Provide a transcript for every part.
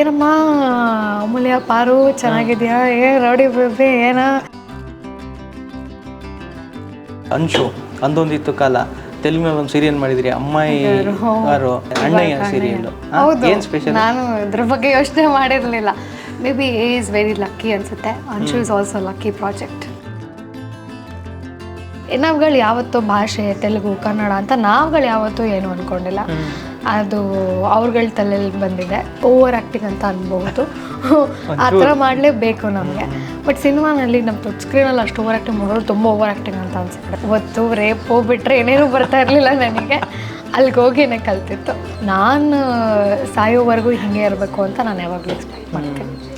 ಏನಮ್ಮ ಅಮೂಲ್ಯ ಪಾರು ಚೆನ್ನಾಗಿದ್ಯಾ? ಏ ರೌಡಿ ಬೇಬಿ ಏನ? ಅಂಶು ಅಂದೊಂದಿತ್ತು ಕಾಲ. ತೆಲುಗು ಒಂದು ಸೀರಿಯಲ್ ಮಾಡಿದ್ರಿ ಅಮ್ಮಾಯಿ ಯಾರು? ಅಣ್ಣಯ್ಯ ಸೀರಿಯಲ್ ಹೌದು. ಏನ್ ಸ್ಪೆಷಲ್ ನಾನು ಇದ್ರ ಬಗ್ಗೆ ಯೋಚನೆ ಮಾಡಿರಲಿಲ್ಲ. Maybe is very lucky ಅನ್ಸುತ್ತೆ. Anshu is also lucky project ನಾವುಗಳು ಯಾವತ್ತೂ ಭಾಷೆ ತೆಲುಗು ಕನ್ನಡ ಅಂತ ನಾವುಗಳು ಯಾವತ್ತೂ ಏನು ಅನ್ಕೊಂಡಿಲ್ಲ. ಅದು ಅವ್ರಗಳ ತಲೆಯಲ್ಲಿ ಬಂದಿದೆ. ಓವರ್ ಆ್ಯಕ್ಟಿಂಗ್ ಅಂತ ಅನ್ಬಹುದು. ಆ ಥರ ಮಾಡಲೇಬೇಕು ನಮಗೆ. ಬಟ್ ಸಿನಿಮಾನಲ್ಲಿ ನಮ್ಮ ಟಚ್ ಸ್ಕ್ರೀನಲ್ಲಿ ಅಷ್ಟು ಓವರ್ ಆ್ಯಕ್ಟಿಂಗ್ ಮಾಡೋರು ತುಂಬ ಓವರ್ ಆ್ಯಕ್ಟಿಂಗ್ ಅಂತ ಅನ್ಸುತ್ತೆ. ಇವತ್ತು ರೇಪ್ ಹೋಗ್ಬಿಟ್ರೆ ಏನೇನು ಬರ್ತಾ ಇರಲಿಲ್ಲ ನನಗೆ. ಅಲ್ಲಿಗೆ ಹೋಗಿನೇ ಕಲ್ತಿತ್ತು. ನಾನು ಸಾಯೋವರೆಗೂ ಹಿಂಗೆ ಇರಬೇಕು ಅಂತ ನಾನು ಯಾವಾಗಲೂ ಎಕ್ಸ್ಪೆಕ್ಟ್ ಮಾಡ್ತೀನಿ.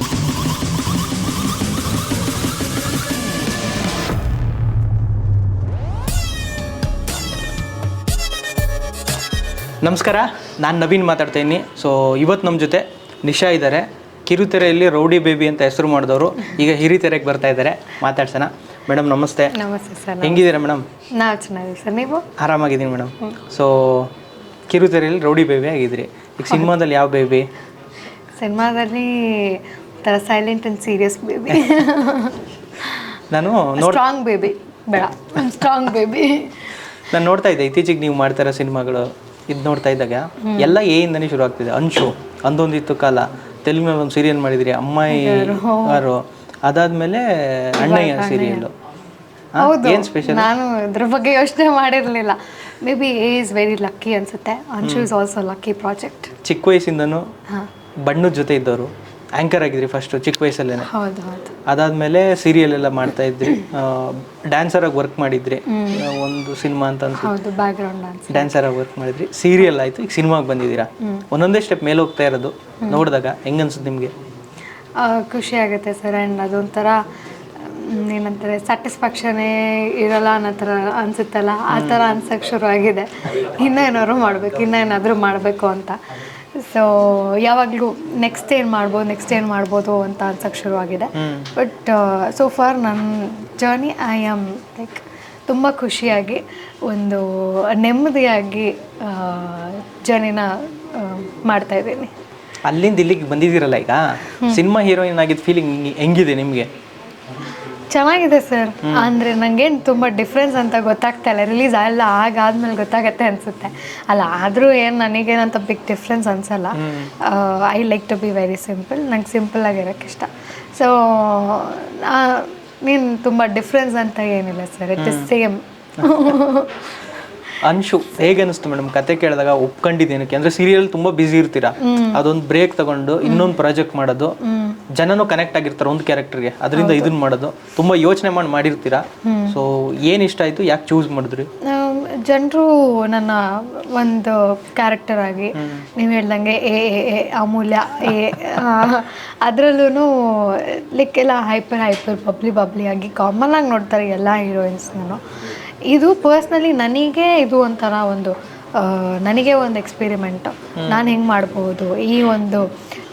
ನಮಸ್ಕಾರ ನಾನು ನವೀನ್ ಮಾತಾಡ್ತಾ ಇದ್ದೀನಿ ಸೊ ಇವತ್ತು ನಮ್ಮ ಜೊತೆ ನಿಶಾ ಇದ್ದಾರೆ ಕಿರುತೆರೆಯಲ್ಲಿ ರೌಡಿ ಬೇಬಿ ಅಂತ ಹೆಸರು ಮಾಡಿದವರು. ಈಗ ಹಿರಿತೆರೆಗೆ ಬರ್ತಾ ಇದ್ದಾರೆ ಮಾತಾಡ್ಸೋಣ. ಮೇಡಮ್ ನಮಸ್ತೆ. ನಮಸ್ತೆ ಸರ್ ಹೆಂಗಿದ್ದೀರಾ ಮೇಡಮ್ ನಾವು ಚೆನ್ನಾಗಿದ್ದೀವಿ ಸರ್ ನೀವು? ಆರಾಮಾಗಿದ್ದೀನಿ ಮೇಡಮ್ ಸೊ ಕಿರುತೆರೆಯಲ್ಲಿ ರೌಡಿ ಬೇಬಿ ಆಗಿದ್ರಿ ಈಗ ಸಿನಿಮಾದಲ್ಲಿ ಯಾವ ಬೇಬಿ? ಸಿನಿಮಾದಲ್ಲಿ ಒಂಥರ ಸೈಲೆಂಟ್ ಆ್ಯಂಡ್ ಸೀರಿಯಸ್ ಬೇಬಿ. ನಾನು ಸ್ಟ್ರಾಂಗ್ ಬೇಬಿ ಬೇಡ. Strong baby. ನಾನು ನೋಡ್ತಾ ಇದ್ದೆ. ಇತ್ತೀಚೆಗೆ ನೀವು ಮಾಡ್ತಾರೋ ಸಿನಿಮಾಗಳು. ಇದು ನೋಡ್ತಾ ಇದ್ದಾಗ ಎಲ್ಲ ಎ ಇಂದನೇ ಶುರು ಆಗ್ತಿದೆ. ಅಂಶು ಅಂದೊಂದಿತ್ತು ಕಾಲ. ತೆಲುಗು ಒಂದು ಸೀರಿಯಲ್ ಮಾಡಿದ್ರಿ ಅಮ್ಮಾಯಿ ಯಾರು? ಅದಾದ್ಮೇಲೆ ಅಣ್ಣಯ್ಯ ಸೀರಿಯಲ್ ಹೌದು. ಏನ್ ಸ್ಪೆಷಲ್ ನಾನು ಇದ್ರ ಬಗ್ಗೆ ಯೋಚನೆ ಮಾಡಿರಲಿಲ್ಲ. Maybe a is very lucky ಅನ್ಸುತ್ತೆ. Anshu is also lucky project ಚಿಕ್ಕ ವಯಸ್ಸಿಂದನೂ ಬಣ್ಣದ ಜೊತೆ ಇದ್ದವರು. ಆಂಕರ್ ಆಗಿದ್ರಿ ಫಸ್ಟ್ ಚಿಕ್ಕ ವಯಸ್ಸಲ್ಲೇ ಹೌದು ಹೌದು. ಅದಾದ್ಮೇಲೆ ಸೀರಿಯಲ್ ಎಲ್ಲ ಮಾಡ್ತಾ ಇದ್ರಿ. ಡ್ಯಾನ್ಸರ್ ಆಗಿ ವರ್ಕ್ ಮಾಡಿದ್ರಿ. ಒಂದು ಸಿನಿಮಾ ಅಂತ ಹೌದು ಬ್ಯಾಕ್ಗ್ರೌಂಡ್ ಡ್ಯಾನ್ಸರ್ ಆಗಿ ವರ್ಕ್ ಮಾಡಿದ್ರಿ. ಸೀರಿಯಲ್ ಆಯ್ತು ಈಗ ಸಿನಿಮಾಗೆ ಬಂದಿದ್ದೀರಾ? ಒಂದೊಂದೇ ಸ್ಟೆಪ್ ಮೇಲೆ ಹೋಗ್ತಾ ಇರೋದು. ನೋಡಿದಾಗ ಹೆಂಗ್ ಅನ್ಸುತ್ತೆ ನಿಮಗೆ? ಖುಷಿ ಆಗುತ್ತೆ ಸರ್ ಆ್ಯಂಡ್ ಅದೊಂಥರ ಏನಂತಾರೆ ಸ್ಯಾಟಿಸ್ಫ್ಯಾಕ್ಷನೇ ಇರಲ್ಲ ಅನ್ನೋ ಥರ ಅನ್ಸುತ್ತಲ್ಲ? ಆ ಥರ ಅನ್ಸಕ್ಕೆ ಶುರು ಆಗಿದೆ ಇನ್ನೂ ಏನಾದ್ರು ಮಾಡಬೇಕು ಇನ್ನೂ ಏನಾದರೂ ಮಾಡಬೇಕು ಅಂತ. ಸೊ ಯಾವಾಗಲೂ ನೆಕ್ಸ್ಟ್ ಏನು ಮಾಡ್ಬೋದು ನೆಕ್ಸ್ಟ್ ಏನು ಮಾಡ್ಬೋದು ಅಂತ ಅನ್ಸಕ್ಕೆ ಶುರು ಆಗಿದೆ ಬಟ್ ಸೊ ಫಾರ್ ನನ್ನ ಜರ್ನಿ ಐ ಆಮ್ ಲೈಕ್ ತುಂಬ ಖುಷಿಯಾಗಿ ಒಂದು ನೆಮ್ಮದಿಯಾಗಿ ಜರ್ನಿನ ಮಾಡ್ತಾ ಇದ್ದೀನಿ. ಅಲ್ಲಿಂದ ಇಲ್ಲಿಗೆ ಬಂದಿದ್ದೀರಲ್ಲ ಈಗ? ಸಿನಿಮಾ ಹೀರೋಯಿನ್ ಆಗಿದ್ದ ಫೀಲಿಂಗ್ ಹೆಂಗಿದೆ ನಿಮಗೆ? ಚೆನ್ನಾಗಿದೆ ಸರ್. ಅಂದರೆ ನಂಗೇನು ತುಂಬ ಡಿಫ್ರೆನ್ಸ್ ಅಂತ ಗೊತ್ತಾಗ್ತಾ ಇಲ್ಲ. ರಿಲೀಸ್ ಎಲ್ಲ ಆಗಾದ್ಮೇಲೆ ಗೊತ್ತಾಗತ್ತೆ ಅನಿಸುತ್ತೆ. ಅಲ್ಲ ಆದರೂ ಏನು ನನಗೇನಂತ ಬಿಗ್ ಡಿಫ್ರೆನ್ಸ್ ಅನ್ಸಲ್ಲ. I like to be very simple ನಂಗೆ ಸಿಂಪಲ್ ಆಗಿರೋಕ್ಕೆ ಇಷ್ಟ. ಸೊ ನೀನು ತುಂಬ ಡಿಫ್ರೆನ್ಸ್ ಅಂತ ಏನಿಲ್ಲ sir. It is same Anshu ಹೇಗೆ ಅನಿಸ್ತು ಮೇಡಮ್? ಕತೆ ಕೇಳಿದಾಗ ಒಪ್ಕೊಂಡಿದ್ದೇನಕ್ಕೆ ಅಂದ್ರೆ ಸೀರಿಯಲ್ ತುಂಬಾ ಬಿಸಿ ಇರ್ತೀರಾ? ಅದೊಂದು ಬ್ರೇಕ್ ತಗೊಂಡು ಇನ್ನೊಂದು ಪ್ರಾಜೆಕ್ಟ್ ಮಾಡೋದು. ಜನನು ಕನೆಕ್ಟ್ ಆಗಿರ್ತಾರೆ ಒಂದು ಕ್ಯಾರೆಕ್ಟರ್ಗೆ ಅದರಿಂದ ಇದನ್ನ ಮಾಡೋದು. ತುಂಬಾ ಯೋಚನೆ ಮಾಡಿ ಮಾಡಿರ್ತೀರಾ? ಸೊ ಏನ್ ಇಷ್ಟ ಆಯ್ತು? ಯಾಕೆ ಚೂಸ್ ಮಾಡಿದ್ರಿ? ಜನರು ನನ್ನ ಒಂದು ಕ್ಯಾರೆಕ್ಟರ್ ಆಗಿ ನೀವು ಹೇಳ್ದಂಗೆ ಎ ಎ ಎ ಅಮೂಲ್ಯ ಎ ಅದರಲ್ಲೂ ಲೈಕ್ ಎಲ್ಲ ಹೈಪರ್ ಹೈಪರ್ ಬಬ್ಲಿ ಬಬ್ಲಿ ಆಗಿ ಕಾಮನ್ ಆಗಿ ನೋಡ್ತಾರೆ ಎಲ್ಲ ಹೀರೋಯಿನ್ಸ್ನೂ ಇದು ಪರ್ಸ್ನಲಿ ನನಗೆ ಇದು ಒಂಥರ ಒಂದು ನನಗೆ ಒಂದು ಎಕ್ಸ್ಪೆರಿಮೆಂಟ್ ನಾನು ಹೆಂಗೆ ಮಾಡ್ಬೋದು? ಈ ಒಂದು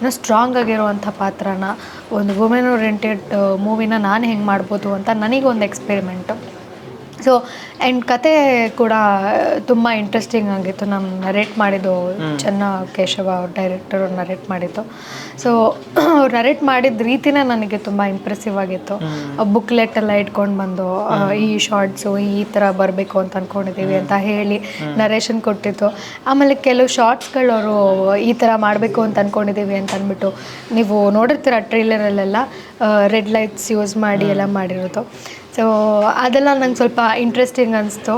ಸ್ಟ್ರಾಂಗ್ ಆಗಿರುವಂಥ ಪಾತ್ರನ ಒಂದು ವುಮೆನ್ ಓರಿಯೆಂಟೆಡ್ ಮೂವಿನ ನಾನು ಹೆಂಗೆ ಮಾಡ್ಬೋದು ಅಂತ ನನಗೆ ಒಂದು ಎಕ್ಸ್ಪೆರಿಮೆಂಟು ಸೊ ಆ್ಯಂಡ್ ಕತೆ ಕೂಡ ತುಂಬ ಇಂಟ್ರೆಸ್ಟಿಂಗ್ ಆಗಿತ್ತು. ನಮ್ಮ ನರೇಟ್ ಮಾಡಿದ್ದು ಚೆನ್ನ ಕೇಶವ ಅವ್ರ ಡೈರೆಕ್ಟರ್ ನರೇಟ್ ಮಾಡಿದ್ದು. ಸೊ ಅವ್ರು ನರೇಟ್ ಮಾಡಿದ ರೀತಿನೇ ನನಗೆ ತುಂಬ ಇಂಪ್ರೆಸಿವ್ ಆಗಿತ್ತು. ಬುಕ್ಲೆಟ್ ಎಲ್ಲ ಇಟ್ಕೊಂಡು ಬಂದು ಈ ಶಾರ್ಟ್ಸು ಈ ಥರ ಬರಬೇಕು ಅಂತ ಅಂದ್ಕೊಂಡಿದ್ದೀವಿ ಅಂತ ಹೇಳಿ ನರೇಷನ್ ಕೊಟ್ಟಿತ್ತು. ಆಮೇಲೆ ಕೆಲವು ಶಾರ್ಟ್ಸ್ಗಳು ಅವರು ಈ ಥರ ಮಾಡಬೇಕು ಅಂತ ಅಂದ್ಕೊಂಡಿದ್ದೀವಿ ಅಂತ ಅಂದ್ಬಿಟ್ಟು ನೀವು ನೋಡಿರ್ತೀರ ಟ್ರೈಲರಲ್ಲೆಲ್ಲ ರೆಡ್ ಲೈಟ್ಸ್ ಯೂಸ್ ಮಾಡಿ ಎಲ್ಲ ಮಾಡಿರೋದು. ಸೊ ಅದೆಲ್ಲ ನಂಗೆ ಸ್ವಲ್ಪ ಇಂಟ್ರೆಸ್ಟಿಂಗ್ ಅನಿಸ್ತು.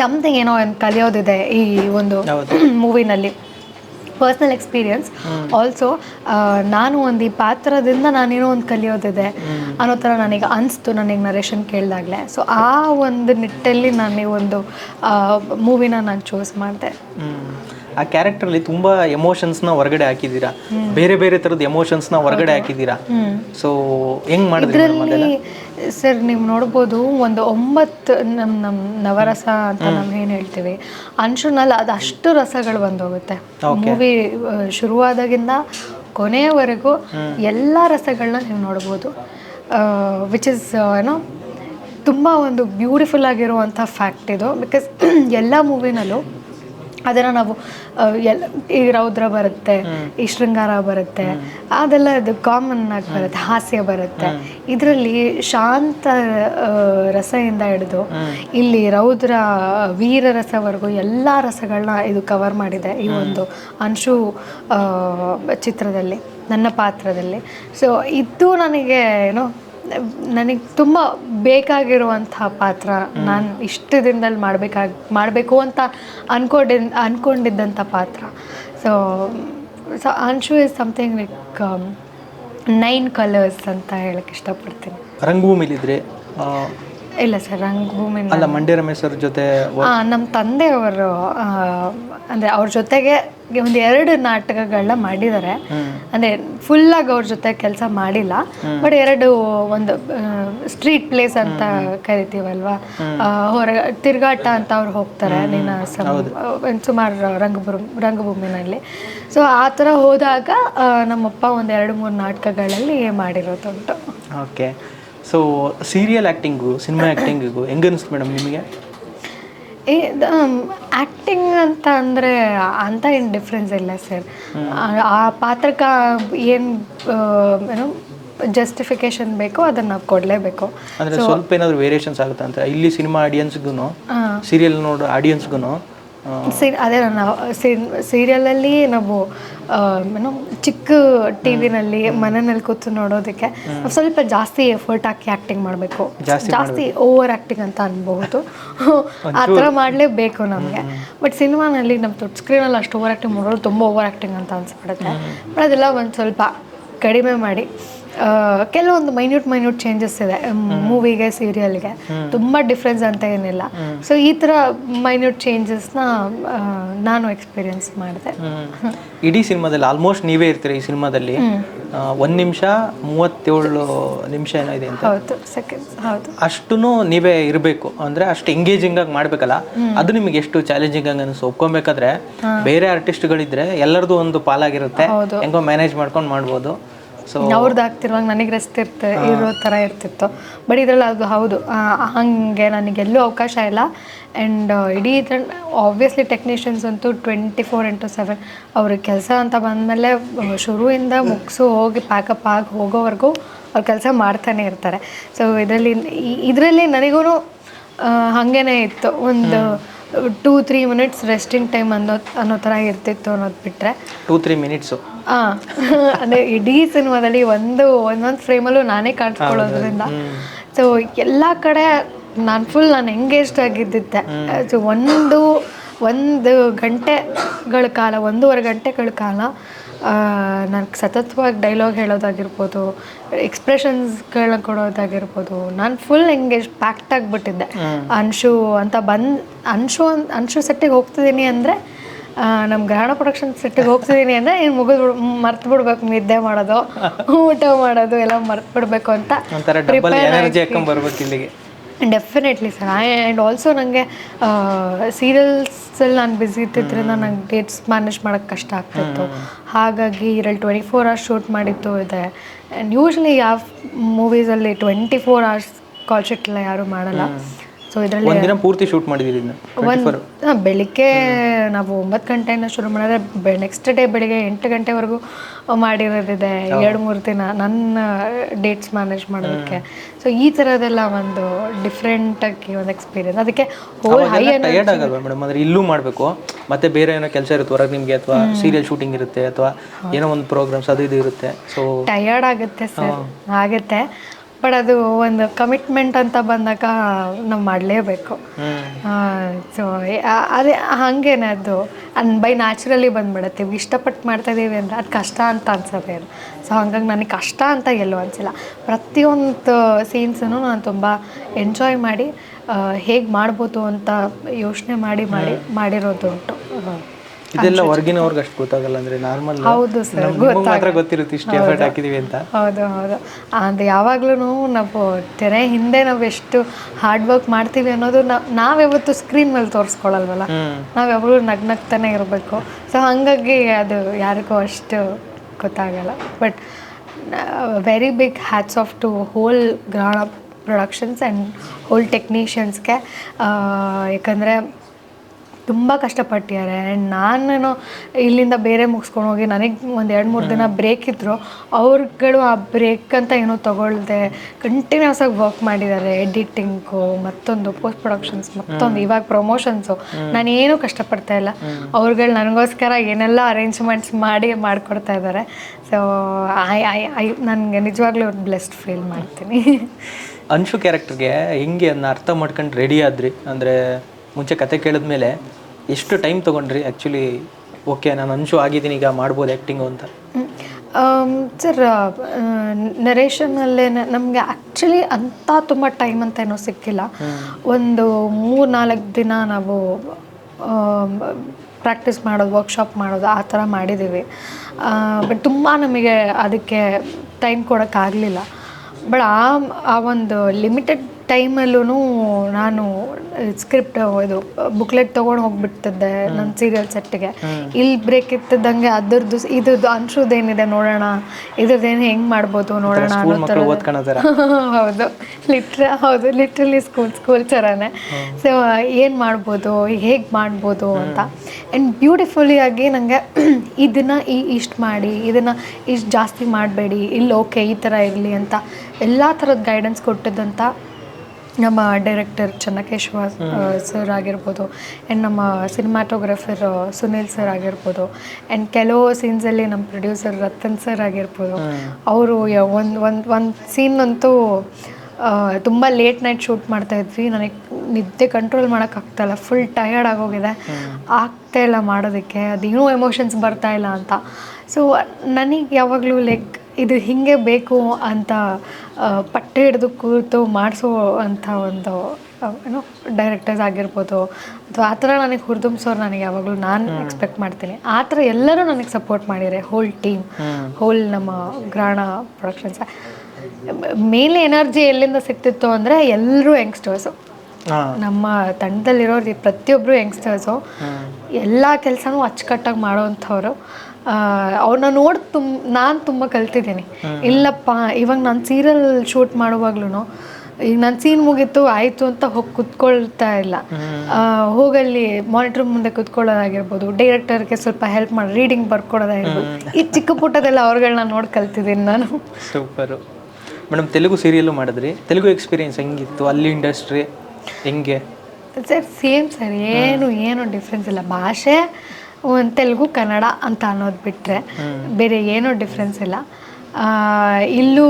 ಸಮಥಿಂಗ್ ಏನೋ ಒಂದು ಕಲಿಯೋದಿದೆ ಈ ಒಂದು ಮೂವಿನಲ್ಲಿ. ಪರ್ಸ್ನಲ್ ಎಕ್ಸ್ಪೀರಿಯನ್ಸ್ ಆಲ್ಸೋ ನಾನು ಒಂದು ಈ ಪಾತ್ರದಿಂದ ನಾನೇನೋ ಒಂದು ಕಲಿಯೋದಿದೆ ಅನ್ನೋ ಥರ ನನಗೆ ಅನಿಸ್ತು ನನಗೆ ನರೇಷನ್ ಕೇಳಿದಾಗಲೇ. ಸೊ ಆ ಒಂದು ನಿಟ್ಟಲ್ಲಿ ನಾನು ಈ ಒಂದು ಮೂವಿನ ನಾನು ಚೂಸ್ ಮಾಡಿದೆ. ಆ ಕ್ಯಾರೆಕ್ಟರ್ಲಿ ತುಂಬಾ ಎಮೋಷನ್ಸ್ನ ಹೊರಗಡೆ ಹಾಕಿದ್ದೀರಾ? ಬೇರೆ ಬೇರೆ ಥರದ ಎಮೋಷನ್ಸ್ನ ಹೊರಗಡೆ ಹಾಕಿದ್ದೀರಾ? ಸೊ ಹೆಂಗ್ ಮಾಡಿದ್ರಿ ಸರ್ ನೀವು ನೋಡ್ಬೋದು ಒಂದು ಒಂಬತ್ತು ನಮ್ಮ ನಮ್ಮ ನವರಸ ಅಂತ ನಾವು ಏನು ಹೇಳ್ತೀವಿ ಅನ್ಶುನಲ್ಲಿ ಅದು ಅಷ್ಟು ರಸಗಳು ಬಂದೋಗುತ್ತೆ. ಮೂವಿ ಶುರುವಾದಾಗಿಂದ ಕೊನೆಯವರೆಗೂ ಎಲ್ಲ ರಸಗಳನ್ನ ನೀವು ನೋಡ್ಬೋದು. ವಿಚ್ ಇಸ್ ಏನೋ ತುಂಬ ಒಂದು ಬ್ಯೂಟಿಫುಲ್ ಆಗಿರುವಂಥ ಫ್ಯಾಕ್ಟ್ ಇದು ಬಿಕಾಸ್ ಎಲ್ಲ ಮೂವಿನಲ್ಲೂ ಅದನ್ನು ನಾವು ಎಲ್ಲ ಈ ರೌದ್ರ ಬರುತ್ತೆ ಈ ಶೃಂಗಾರ ಬರುತ್ತೆ ಅದೆಲ್ಲ ಅದು ಕಾಮನ್ ಆಗಿ ಬರುತ್ತೆ ಹಾಸ್ಯ ಬರುತ್ತೆ. ಇದರಲ್ಲಿ ಶಾಂತ ರಸದಿಂದ ಹಿಡಿದು ಇಲ್ಲಿ ರೌದ್ರ ವೀರ ರಸವರೆಗೂ ಎಲ್ಲ ರಸಗಳನ್ನ ಇದು ಕವರ್ ಮಾಡಿದೆ ಈ ಒಂದು ಅಂಶು ಚಿತ್ರದಲ್ಲಿ ನನ್ನ ಪಾತ್ರದಲ್ಲಿ. ಸೊ ಇದು ನನಗೆ ಏನೋ ನನಗೆ ತುಂಬ ಬೇಕಾಗಿರುವಂತಹ ಪಾತ್ರ. ನಾನು ಇಷ್ಟು ದಿನದಲ್ಲಿ ಮಾಡಬೇಕಾಗಿ, ಮಾಡಬೇಕು ಅಂತ ಅನ್ಕೊಂಡಿ ಅಂದ್ಕೊಂಡಿದ್ದಂಥ ಪಾತ್ರ. So so Anshu is something like nine colours ಅಂತ ಹೇಳಕ್ಕೆ ಇಷ್ಟಪಡ್ತೀನಿ. ರಂಗಭೂಮಿಲಿದ್ರೆ ಇಲ್ಲ ಸರ್ ರಂಗಭೂಮಿ ಅಲ್ಲ ಮಂಡ್ಯ ರಮೇಶ್ ಅವ್ರ ಜೊತೆ ನಮ್ಮ ತಂದೆಯವರು ಅಂದ್ರೆ ಅವ್ರ ಜೊತೆಗೆ ಒಂದು ಎರಡು ನಾಟಕಗಳನ್ನ ಮಾಡಿದ್ದಾರೆ. ಅಂದ್ರೆ ಫುಲ್ ಆಗಿ ಅವ್ರ ಜೊತೆ ಕೆಲಸ ಮಾಡಿಲ್ಲ. ಬಟ್ ಎರಡು ಒಂದು ಸ್ಟ್ರೀಟ್ ಪ್ಲೇಸ್ ಅಂತ ಕರಿತೀವಲ್ವಾ? ಹೊರ ತಿರುಗಾಟ ಅಂತ ಅವ್ರು ಹೋಗ್ತಾರೆ ನೀನು ಸುಮಾರು ರಂಗಭೂಮಿ ರಂಗಭೂಮಿನಲ್ಲಿ. ಸೊ ಆ ಥರ ಹೋದಾಗ ನಮ್ಮಪ್ಪ ಒಂದು ಎರಡು ಮೂರು ನಾಟಕಗಳಲ್ಲಿ ಮಾಡಿರೋದುಂಟು okay so serial acting cinema ಆ್ಯಕ್ಟಿಂಗಿಗೂ ಹೆಂಗೆ ಅನಿಸ್ತು ಮೇಡಮ್ ನಿಮಗೆ? ಆ್ಯಕ್ಟಿಂಗ್ ಅಂತ ಅಂದರೆ ಅಂತ ಏನು ಡಿಫ್ರೆನ್ಸ್ ಇಲ್ಲ ಸರ್ ಆ ಪಾತ್ರಕ್ಕೆ ಏನು ಏನು ಜಸ್ಟಿಫಿಕೇಶನ್ ಬೇಕು ಅದನ್ನ ನಾವು ಕೊಡಲೇಬೇಕು. ಅಂದರೆ ಸ್ವಲ್ಪ ಏನಾದರೂ ವೇರಿಯೇಷನ್ಸ್ ಆಗುತ್ತೆ ಅಂತ? ಇಲ್ಲಿ ಸಿನಿಮಾ ಆಡಿಯನ್ಸ್ಗೂ ಸೀರಿಯಲ್ ನೋಡೋ ಆಡಿಯನ್ಸ್ಗೂ ಸೀ ಅದೇ ನನ್ನ ಸೀರಿಯಲಲ್ಲಿ ನಾವು ಏನು ಚಿಕ್ಕ ಟಿ ವಿನಲ್ಲಿ ಮನೆಯಲ್ಲಿ ಕೂತು ನೋಡೋದಕ್ಕೆ ನಾವು ಸ್ವಲ್ಪ ಜಾಸ್ತಿ ಎಫರ್ಟ್ ಹಾಕಿ ಆ್ಯಕ್ಟಿಂಗ್ ಮಾಡಬೇಕು. ಜಾಸ್ತಿ ಓವರ್ ಆ್ಯಕ್ಟಿಂಗ್ ಅಂತ ಅನ್ಬಹುದು. ಆ ಥರ ಮಾಡಲೇಬೇಕು ನಮಗೆ. ಬಟ್ ಸಿನಿಮಾನಲ್ಲಿ ನಮ್ಮ ದೊಡ್ಡ ಸ್ಕ್ರೀನಲ್ಲಿ ಅಷ್ಟು ಓವರ್ ಆ್ಯಕ್ಟಿಂಗ್ ಮಾಡೋದು ತುಂಬ ಓವರ್ ಆ್ಯಕ್ಟಿಂಗ್ ಅಂತ ಅನ್ಸ್ಬಿಡುತ್ತೆ. ಬಟ್ ಅದೆಲ್ಲ ಒಂದು ಸ್ವಲ್ಪ ಕಡಿಮೆ ಮಾಡಿ. ಕೆಲವೊಂದು ಮೈನ್ಯೂಟ್ ಮೈನ್ಯೂಟ್ ಚೇಂಜಸ್ ಇದೆ ಮೂವಿಗೆ ಸೀರಿಯಲ್ಗೆ ತುಂಬ ಡಿಫ್ರೆನ್ಸ್ ಅಂತ ಏನಿಲ್ಲ. ಸೊ ಈ ತರ ಮೈನ್ಯೂಟ್ ಚೇಂಜಸ್ನ ನಾನು ಎಕ್ಸ್ಪೀರಿಯನ್ಸ್ ಮಾಡಿದೆ. ಇಡೀ ಸಿನಿಮಾದಲ್ಲಿ ಆಲ್ಮೋಸ್ಟ್ ನೀವೇ ಇರ್ತೀರಿ ಈ ಸಿನಿಮಾದಲ್ಲಿ. ಒಂದ್ ನಿಮಿಷ ಮೂವತ್ತೇಳು ನಿಮಿಷ ಏನೋ ಇದೆ ಅಂತ. ಹೌದು ಸೆಕೆಂಡ್ಸ್ ಹೌದು. ಅಷ್ಟು ನೀವೇ ಇರಬೇಕು. ಅಂದ್ರೆ ಅಷ್ಟು ಎಂಗೇಜಿಂಗ್ ಆಗಿ ಮಾಡ್ಬೇಕಲ್ಲ. ಅದು ನಿಮಗೆ ಎಷ್ಟು ಚಾಲೆಂಜಿಂಗ್ ಆಗಿ ಅನಿಸ್ತು ಒಪ್ಕೊಬೇಕಾದ್ರೆ ಬೇರೆ ಆರ್ಟಿಸ್ಟ್ಗಳಿದ್ರೆ ಎಲ್ಲರದು ಒಂದು ಪಾಲಾಗಿರುತ್ತೆ. ಹೆಂಗೋ ಮ್ಯಾನೇಜ್ ಮಾಡ್ಕೊಂಡು ಮಾಡ್ಬೋದು. ಸೊ ಅವ್ರದ್ದು ಆಗ್ತಿರುವಾಗ ನನಗೆ ರೆಸ್ಟ್ ಇರ್ತೆ ಇರೋ ಥರ ಇರ್ತಿತ್ತು. ಬಟ್ ಇದರಲ್ಲಿ ಅದು ಹೌದು. ಹಂಗೆ ನನಗೆ ನನಗೆಲ್ಲೂ ಅವಕಾಶ ಇಲ್ಲ. ಆ್ಯಂಡ್ ಇಡೀ ಇದ್ರಲ್ಲಿ ಆಬ್ವಿಯಸ್ಲಿ ಟೆಕ್ನಿಷಿಯನ್ಸ್ ಅಂತೂ ಟ್ವೆಂಟಿ ಫೋರ್ ಇಂಟು ಸೆವೆನ್ ಅವ್ರಿಗೆ ಕೆಲಸ ಅಂತ ಬಂದಮೇಲೆ ಶುರುವಿಂದ ಮುಗಿಸು ಹೋಗಿ ಪ್ಯಾಕಪ್ ಆಗಿ ಹೋಗೋವರೆಗೂ ಅವ್ರ ಕೆಲಸ ಮಾಡ್ತಾನೆ ಇರ್ತಾರೆ. ಸೊ ಇದರಲ್ಲಿ ಇದರಲ್ಲಿ ನನಗೂ ಹಾಗೇನೆ ಇತ್ತು. ಒಂದು two three minutes resting time ಅನ್ನೋ ಅನ್ನೋ ಥರ ಇರ್ತಿತ್ತು ಅನ್ನೋದು ಬಿಟ್ಟರೆ ಟೂ ತ್ರೀ ಮಿನಿಟ್ಸು ಆ ಅಂದರೆ ಇಡೀ ಸಿನಿಮಾದಲ್ಲಿ ಒಂದು ಒಂದೊಂದು ಫ್ರೇಮಲ್ಲೂ ನಾನೇ ಕಾಣಿಸ್ಕೊಳ್ಳೋದ್ರಿಂದ. ಸೊ ಎಲ್ಲ ಕಡೆ ನಾನು ಫುಲ್ ನಾನು ಎಂಗೇಜ್ಡ್ ಆಗಿದ್ದಿದ್ದೆ. ಸೊ ಒಂದು ಒಂದು ಗಂಟೆಗಳ ಕಾಲ ಒಂದೂವರೆ ಗಂಟೆಗಳ ಕಾಲ ನನಗೆ ಸತತವಾಗಿ ಡೈಲಾಗ್ ಹೇಳೋದಾಗಿರ್ಬೋದು ಎಕ್ಸ್ಪ್ರೆಷನ್ಸ್ಗಳನ್ನ ಕೊಡೋದಾಗಿರ್ಬೋದು ನಾನು ಫುಲ್ ಎಂಗೇಜ್ ಪ್ಯಾಕ್ಟ್ ಆಗಿಬಿಟ್ಟಿದ್ದೆ. ಅನ್ಶು ಅಂತ ಬಂದು ಅನ್ಶು ಅನ್ಶು ಸೆಟ್ಟಿಗೆ ಹೋಗ್ತಿದ್ದೀನಿ ಅಂದರೆ ನಮ್ಮ ಗ್ರಹಣ ಪ್ರೊಡಕ್ಷನ್ ಸೆಟ್ಟಿಗೆ ಹೋಗ್ತಿದ್ದೀನಿ ಅಂದರೆ ಏನು ಮುಗಿದು ಮರ್ತು ಬಿಡ್ಬೇಕು ನಿದ್ದೆ ಮಾಡೋದು ಊಟ ಮಾಡೋದು ಎಲ್ಲ ಮರ್ತು ಬಿಡಬೇಕು ಅಂತ ಇಲ್ಲಿಗೆ. ಡೆಫಿನೆಟ್ಲಿ ಸರ್ ಆ್ಯಂಡ್ ಆಲ್ಸೋ ನನಗೆ ಸೀರಿಯಲ್ಸಲ್ಲಿ ನಾನು ಬ್ಯುಸಿ ಇದ್ದಿದ್ದರಿಂದ ನಂಗೆ ಡೇಟ್ಸ್ ಮ್ಯಾನೇಜ್ ಮಾಡೋಕ್ಕೆ ಕಷ್ಟ ಆಗ್ತಿತ್ತು. ಹಾಗಾಗಿ ಇದರಲ್ಲಿ ಟ್ವೆಂಟಿ ಫೋರ್ ಅವರ್ಸ್ ಶೂಟ್ ಮಾಡಿದ್ದು ಇದೆ. ಆ್ಯಂಡ್ ಯೂಶ್ವಲಿ ಯಾವ ಮೂವೀಸಲ್ಲಿ twenty four hours call sheet ಎಲ್ಲ ಯಾರೂ ಮಾಡಲ್ಲ. ಸೊ ಇದರಲ್ಲಿ ಒಂದಿನ ಪೂರ್ತಿ ಶೂಟ್ ಇದನ್ನ ಒಂದು ಬೆಳಿಗ್ಗೆ ನಾವು ಒಂಬತ್ತು ಗಂಟೆಯಿಂದ ಶುರು ಮಾಡಿದ್ರೆ ನೆಕ್ಸ್ಟ್ ಡೇ ಬೆಳಿಗ್ಗೆ ಎಂಟು ಗಂಟೆವರೆಗೂ ಮಾಡಿರೋದಿದೆ ಎರಡು ಮೂರು ದಿನ ನನ್ನ ಡೇಟ್ಸ್ ಮ್ಯಾನೇಜ್ ಮಾಡೋದಕ್ಕೆ. ಸೊ ಈ ಥರದೆಲ್ಲ ಒಂದು ಡಿಫ್ರೆಂಟ್ ಆಗಿ ಒಂದು ಎಕ್ಸ್ಪೀರಿಯನ್ಸ್ ಅದಕ್ಕೆ ಹೋಲ್ ಹೈ ಟಯರ್ಡ್ ಆಗಲ್ವಾ ಮೇಡಮ್ ಅಂದ್ರೆ ಇಲ್ಲೂ ಮಾಡಬೇಕು. ಮತ್ತೆ ಬೇರೆ ಏನೋ ಕೆಲಸ ಇರುತ್ತೆ ಹೊರಗೆ ನಿಮಗೆ ಅಥವಾ ಸೀರಿಯಲ್ ಶೂಟಿಂಗ್ ಇರುತ್ತೆ ಅಥವಾ ಏನೋ ಒಂದು ಪ್ರೋಗ್ರಾಮ್ಸ್ ಅದು ಇದು ಇರುತ್ತೆ. ಸೊ ಟಯರ್ಡ್ ಆಗುತ್ತೆ ಸರ್ ಆಗುತ್ತೆ. ಬಟ್ ಅದು ಒಂದು ಕಮಿಟ್ಮೆಂಟ್ ಅಂತ ಬಂದಾಗ ನಾವು ಮಾಡಲೇಬೇಕು. ಸೊ ಅದೇ ಹಾಗೇನೆ ಅದು. ಅನ್ ಬೈ ನ್ಯಾಚುರಲಿ ಬಂದ್ಬಿಡುತ್ತೆ. ಇಷ್ಟಪಟ್ಟು ಮಾಡ್ತಾ ಇದ್ದೀವಿ ಅಂದರೆ ಅದು ಕಷ್ಟ ಅಂತ ಅನ್ಸೋದೇ ಇಲ್ಲ ಸೊ ಹಂಗಾಗಿ ನನಗೆ ಕಷ್ಟ ಅಂತ ಎಲ್ಲೂ ಅನಿಸಿಲ್ಲ. ಪ್ರತಿಯೊಂದು ಸೀನ್ಸನ್ನು ನಾನು ತುಂಬ ಎಂಜಾಯ್ ಮಾಡಿ ಹೇಗೆ ಮಾಡ್ಬೋದು ಅಂತ ಯೋಚನೆ ಮಾಡಿ ಮಾಡಿ ಮಾಡಿರೋದು ಉಂಟು ಇದೆಲ್ಲ ಹೊರಗಿನವ್ರಿಗೆ ಅಷ್ಟು ಗೊತ್ತಾಗಲ್ಲ ಅಂದ್ರೆ ನಾರ್ಮಲ್ ಹೌದು ಸರ್ ಮಾತ್ರ ಗೊತ್ತಿರುತ್ತೆ ಇಷ್ಟು ಎಫರ್ಟ್ ಹಾಕಿದೀವಿ ಅಂತ. ಹೌದು ಹೌದು. ಅಂದ್ರೆ ಯಾವಾಗ್ಲೂ ನಾವು ತೆರೆ ಹಿಂದೆ ನಾವು ಎಷ್ಟು ಹಾರ್ಡ್ ವರ್ಕ್ ಮಾಡ್ತೀವಿ ಅನ್ನೋದು ನಾವು ಯಾವತ್ತು ಸ್ಕ್ರೀನ್ ಮೇಲೆ ತೋರಿಸ್ಕೊಳಲ್ವಲ್ಲ? ನಾವ್ ನಾವು ಯಾವಾಗಲೂ ನಗ್ನಗ್ತಾನೆ ಇರಬೇಕು. ಸೊ ಹಾಗಾಗಿ ಅದು ಯಾರಿಗೂ ಅಷ್ಟು ಗೊತ್ತಾಗಲ್ಲ. But very big hats off to whole ಗ್ರಾಣ productions and whole ಟೆಕ್ನಿಷಿಯನ್ಸ್ಗೆ ಯಾಕಂದರೆ ತುಂಬ ಕಷ್ಟಪಟ್ಟಿದ್ದಾರೆ. ಆ್ಯಂಡ್ ನಾನೇನು ಇಲ್ಲಿಂದ ಬೇರೆ ಮುಗಿಸ್ಕೊಂಡು ಹೋಗಿ ನನಗೆ ಒಂದು ಎರಡು ಮೂರು ದಿನ ಬ್ರೇಕ್ ಇದ್ದರು ಅವ್ರುಗಳು ಆ ಬ್ರೇಕ್ ಅಂತ ಏನೋ ತಗೊಳ್ದೆ ಕಂಟಿನ್ಯೂಸ್ ಆಗಿ ವರ್ಕ್ ಮಾಡಿದ್ದಾರೆ. ಎಡಿಟಿಂಗು ಮತ್ತೊಂದು ಪೋಸ್ಟ್ ಪ್ರೊಡಕ್ಷನ್ಸ್ ಮತ್ತೊಂದು ಇವಾಗ ಪ್ರಮೋಷನ್ಸು ನಾನೇನು ಏನೂ ಕಷ್ಟಪಡ್ತಾ ಇಲ್ಲ. ಅವ್ರುಗಳು ನನಗೋಸ್ಕರ ಏನೆಲ್ಲ ಅರೇಂಜ್ಮೆಂಟ್ಸ್ ಮಾಡಿ ಮಾಡಿಕೊಡ್ತಾ ಇದ್ದಾರೆ ಸೊ ಐ ಐ ಐ ನನಗೆ ನಿಜವಾಗ್ಲೂ ಬ್ಲೆಸ್ಡ್ ಫೀಲ್ ಮಾಡ್ತೀನಿ. ಅನ್ಶು ಕ್ಯಾರೆಕ್ಟರ್ಗೆ ಹಿಂಗೆ ಅದನ್ನ ಅರ್ಥ ಮಾಡ್ಕೊಂಡು ರೆಡಿ ಆದ್ರಿ. ಅಂದರೆ ಮುಂಚೆ ಕತೆ ಕೇಳಿದ್ಮೇಲೆ ಎಷ್ಟು ಟೈಮ್ ತೊಗೊಂಡ್ರಿ ಆ್ಯಕ್ಚುಲಿ? ಓಕೆ ನಾನು ಅನ್ಶು ಆಗಿದ್ದೀನಿ ಈಗ ಮಾಡ್ಬೋದು ಆ್ಯಕ್ಟಿಂಗು ಅಂತ. ಸರ್ ನರೇಷನಲ್ಲೇ ನಮಗೆ ಆ್ಯಕ್ಚುಲಿ ಅಂಥ ತುಂಬ ಟೈಮ್ ಅಂತ ಏನೋ ಸಿಕ್ಕಿಲ್ಲ. ಒಂದು ಮೂರು ನಾಲ್ಕು ದಿನ ನಾವು ಪ್ರಾಕ್ಟೀಸ್ ಮಾಡೋದು ವರ್ಕ್ಶಾಪ್ ಮಾಡೋದು ಆ ಥರ ಮಾಡಿದ್ದೀವಿ. ಬಟ್ ತುಂಬ ನಮಗೆ ಅದಕ್ಕೆ ಟೈಮ್ ಕೊಡೋಕ್ಕಾಗಲಿಲ್ಲ. ಬಟ್ ಆ ಆ ಒಂದು ಲಿಮಿಟೆಡ್ ಟೈಮಲ್ಲೂ ನಾನು ಸ್ಕ್ರಿಪ್ಟ್ ಇದು ಬುಕ್ಲೆಟ್ ತೊಗೊಂಡು ಹೋಗ್ಬಿಡ್ತಿದ್ದೆ ನನ್ನ ಸೀರಿಯಲ್ ಸೆಟ್ಗೆ ಇಲ್ಲಿ ಬ್ರೇಕ್ ಇತ್ತಿದ್ದಂಗೆ ಅದ್ರದ್ದು ಇದ್ರದ್ದು ಅನ್ಸೋದೇನಿದೆ ನೋಡೋಣ ಇದ್ರದ್ದೇನು ಹೆಂಗೆ ಮಾಡ್ಬೋದು ನೋಡೋಣ ಅನ್ನೋ ಹೌದು. ಲಿಟ್ರ ಹೌದು. ಲಿಟ್ರಲಿ ಸ್ಕೂಲ್ ಸ್ಕೂಲ್ ಥರನೇ. ಸೊ ಏನು ಮಾಡ್ಬೋದು ಹೇಗೆ ಮಾಡ್ಬೋದು ಅಂತ. ಆ್ಯಂಡ್ ಬ್ಯೂಟಿಫುಲಿ ಆಗಿ ನನಗೆ ಇದನ್ನು ಈ ಇಷ್ಟು ಮಾಡಿ ಇದನ್ನು ಇಷ್ಟು ಜಾಸ್ತಿ ಮಾಡಬೇಡಿ ಇಲ್ಲಿ ಓಕೆ ಈ ಥರ ಇರಲಿ ಅಂತ. ಎಲ್ಲ ಥರದ ಗೈಡೆನ್ಸ್ ಕೊಟ್ಟಿದ್ದಂಥ ನಮ್ಮ ಡೈರೆಕ್ಟರ್ ಚನ್ನಕೇಶ್ವ ಸರ್ ಆಗಿರ್ಬೋದು ಆ್ಯಂಡ್ ನಮ್ಮ ಸಿನಿಮಾಟೋಗ್ರಫರ್ ಸುನಿಲ್ ಸರ್ ಆಗಿರ್ಬೋದು ಆ್ಯಂಡ್ ಕೆಲವು ಸೀನ್ಸಲ್ಲಿ ನಮ್ಮ ಪ್ರೊಡ್ಯೂಸರ್ ರತನ್ ಸರ್ ಆಗಿರ್ಬೋದು ಅವರು ಒಂದು ಒಂದು ಒಂದು ಸೀನ್ ಅಂತೂ ತುಂಬ ಲೇಟ್ ನೈಟ್ ಶೂಟ್ ಮಾಡ್ತಾ ಇದ್ವಿ. ನನಗೆ ನಿದ್ದೆ ಕಂಟ್ರೋಲ್ ಮಾಡೋಕ್ಕಾಗ್ತಾಯಿಲ್ಲ ಫುಲ್ ಟಯರ್ಡ್ ಆಗೋಗಿದೆ. ಆಗ್ತಾ ಇಲ್ಲ ಮಾಡೋದಕ್ಕೆ. ಅದೇನೂ ಎಮೋಷನ್ಸ್ ಬರ್ತಾ ಇಲ್ಲ ಅಂತ. ಸೊ ನನಗೆ ಯಾವಾಗಲೂ ಲೈಕ್ ಇದು ಹೀಗೆ ಬೇಕು ಅಂತ ಪಟ್ಟೆ ಹಿಡಿದು ಕೂತು ಮಾಡಿಸೋ ಅಂಥ ಒಂದು ಏನು ಡೈರೆಕ್ಟರ್ಸ್ ಆಗಿರ್ಬೋದು ಅಥವಾ ಆ ಥರ ನನಗೆ ಹುರಿದುಂಬಿಸೋರು ನನಗೆ ಯಾವಾಗಲೂ ನಾನು ಎಕ್ಸ್ಪೆಕ್ಟ್ ಮಾಡ್ತೀನಿ. ಆ ಥರ ಎಲ್ಲರೂ ನನಗೆ ಸಪೋರ್ಟ್ ಮಾಡಿದರೆ ಹೋಲ್ ಟೀಮ್ ಹೋಲ್ ನಮ್ಮ ಗ್ರಾಣ ಪ್ರೊಡಕ್ಷನ್ಸ್ ಮೇಲೆ ಎನರ್ಜಿ ಎಲ್ಲಿಂದ ಸಿಕ್ತಿತ್ತು ಅಂದರೆ ಎಲ್ಲರೂ ಯಂಗ್ಸ್ಟರ್ಸು ನಮ್ಮ ತಂಡದಲ್ಲಿರೋರು ಪ್ರತಿಯೊಬ್ಬರು ಯಂಗ್ಸ್ಟರ್ಸು ಎಲ್ಲ ಕೆಲಸನೂ ಅಚ್ಚುಕಟ್ಟಾಗಿ ಮಾಡೋವಂಥವ್ರು ಅವ್ರನ್ನ ನೋಡಿ ತುಂಬ ನಾನು ತುಂಬ ಕಲ್ತಿದ್ದೀನಿ. ಇಲ್ಲಪ್ಪ ಇವಾಗ ನಾನು ಸೀರಿಯಲ್ ಶೂಟ್ ಮಾಡುವಾಗ್ಲೂ ಈಗ ನನ್ನ ಸೀನ್ ಮುಗೀತು ಆಯಿತು ಅಂತ ಹೋಗಿ ಕುತ್ಕೊಳ್ತಾ ಇಲ್ಲ. ಹೋಗಲ್ಲಿ ಮಾನಿಟ್ರ್ ಮುಂದೆ ಕುತ್ಕೊಳ್ಳೋದಾಗಿರ್ಬೋದು ಡೈರೆಕ್ಟರ್ಗೆ ಸ್ವಲ್ಪ ಹೆಲ್ಪ್ ಮಾಡಿ ರೀಡಿಂಗ್ ಬರ್ಕೊಡೋದಾಗಿರ್ಬೋದು. ಈ ಚಿಕ್ಕ ಪುಟ್ಟದೆಲ್ಲ ಅವ್ರುಗಳನ್ನ ನೋಡಿ ಕಲ್ತಿದ್ದೀನಿ ನಾನು. ಸೂಪರು ಮೇಡಮ್ ತೆಲುಗು ಸೀರಿಯಲ್ಲು ಮಾಡಿದ್ರಿ? ತೆಲುಗು ಎಕ್ಸ್ಪೀರಿಯನ್ಸ್ ಹೆಂಗಿತ್ತು? ಅಲ್ಲಿ ಇಂಡಸ್ಟ್ರಿ ಹೆಂಗೆ? ಸರ್ ಸೇಮ್ ಸರ್ ಏನು ಏನು ಡಿಫ್ರೆನ್ಸ್ ಇಲ್ಲ. ಭಾಷೆ ಒಂದು ತೆಲುಗು ಕನ್ನಡ ಅಂತ ಅನ್ನೋದು ಬಿಟ್ಟರೆ ಬೇರೆ ಏನೂ ಡಿಫ್ರೆನ್ಸ್ ಇಲ್ಲ. ಇಲ್ಲೂ